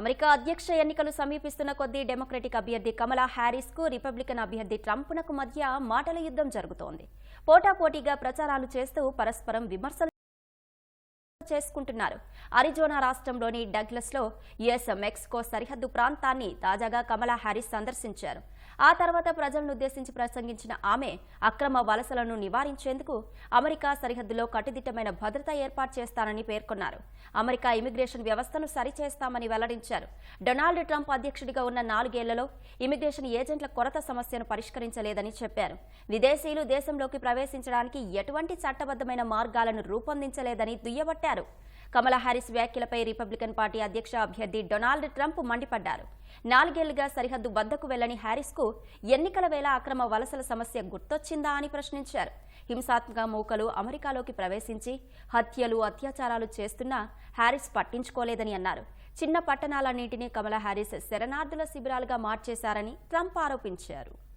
America అధ్యక్ష ఎన్నికలు సమీపిస్తున్న కొద్దీ డెమోక్రటిక్ అభ్యర్థి కమలా హ్యారిస్కు రిపబ్లికన్ అభ్యర్థి ట్రంప్నకు మధ్య మాటల యుద్ధం జరుగుతోంది. పోటాపోటీగా ప్రచారాలు చేస్తూ పరస్పరం విమర్శలు చేసుకుంటున్నారు. అరిజోనా రాష్ట్రంలోని డగ్లస్లో యుఎస్ మెక్సికో సరిహద్దు ప్రాంతాన్ని తాజాగా కమలా హ్యారిస్ సందర్శించారు. ఆ తర్వాత ప్రజలను ఉద్దేశించి ప్రసంగించిన ఆమె అక్రమ వలసలను నివారించేందుకు అమెరికా సరిహద్దులో కట్టుదిట్టమైన భద్రత ఏర్పాటు చేస్తానని పేర్కొన్నారు. అమెరికా ఇమిగ్రేషన్ వ్యవస్థను సరిచేస్తామని వెల్లడించారు. డొనాల్డ్ ట్రంప్ అధ్యక్షుడిగా ఉన్న నాలుగేళ్ళలో ఇమిగ్రేషన్ ఏజెంట్ల కొరత సమస్యను పరిష్కరించలేదని చెప్పారు. విదేశీయులు దేశంలోకి ప్రవేశించడానికి ఎటువంటి చట్టబద్దమైన మార్గాలను రూపొందించలేదని దుయ్యబట్టారు. కమలా హారిస్ వ్యాఖ్యలపై రిపబ్లికన్ పార్టీ అధ్యక్ష అభ్యర్థి డొనాల్డ్ ట్రంప్ మండిపడ్డారు. నాలుగేళ్ళుగా సరిహద్దు వద్దకు వెళ్ళని హ్యారిస్కు ఎన్నికల వేళ అక్రమ వలసల సమస్య గుర్తొచ్చిందా అని ప్రశ్నించారు. హింసాత్మక మూకలు అమెరికాలోకి ప్రవేశించి హత్యలు అత్యాచారాలు చేస్తున్నా హ్యారిస్ పట్టించుకోలేదని అన్నారు. చిన్న పట్టణాలన్నింటినీ కమలా హ్యారిస్ శరణార్థుల శిబిరాలుగా మార్చేశారని ట్రంప్ ఆరోపించారు.